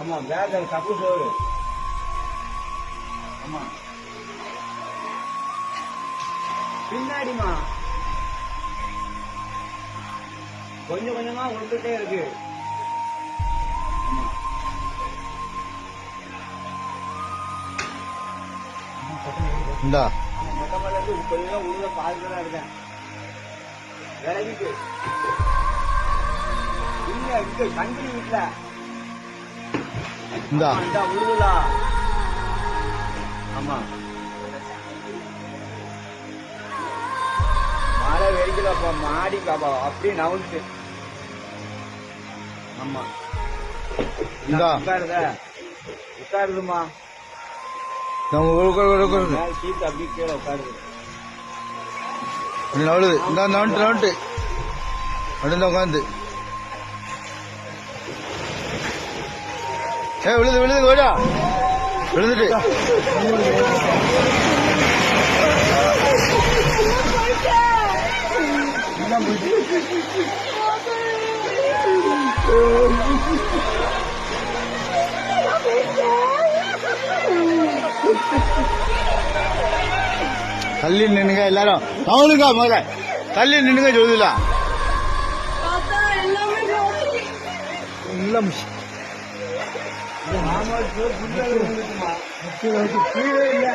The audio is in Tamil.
ஆமா பேக் தப்பு சோறு. ஆமா. பின்னாடிமா கொஞ்சம் கொஞ்சமா விழுந்துட்டே இருக்கு. இந்தா. மொட்டை மேல இருந்து முப்பது கிலோ உள்ள பாதி தான் இருக்கேன். விலகிட்டு. இல்ல இங்க கண்டினி வீட்டுல. இந்தா. உழுதுலா ஆமா. மழை வெடிக்கலப்பா மாடி பாப்பா அப்படியே நவுந்து ஆமா. இந்தா. உட்காருத? உட்காருதுமா சீட் அப்படியே கீழே உட்காருது. நவளுது. இந்த நவன்ட்டு நவன்ட்டு அப்படியே உட்காந்து. ஏ விழுது விழுது ஓடா விழுந்துட்டு. தள்ளி நின்னுங்க எல்லாரும். அவனுக்கா முதல்ல. தள்ளி நின்னுங்க சொல்லுதா எல்லாமே மாமா புள்ள விழுந்துட்டுமா கீழே இல்ல.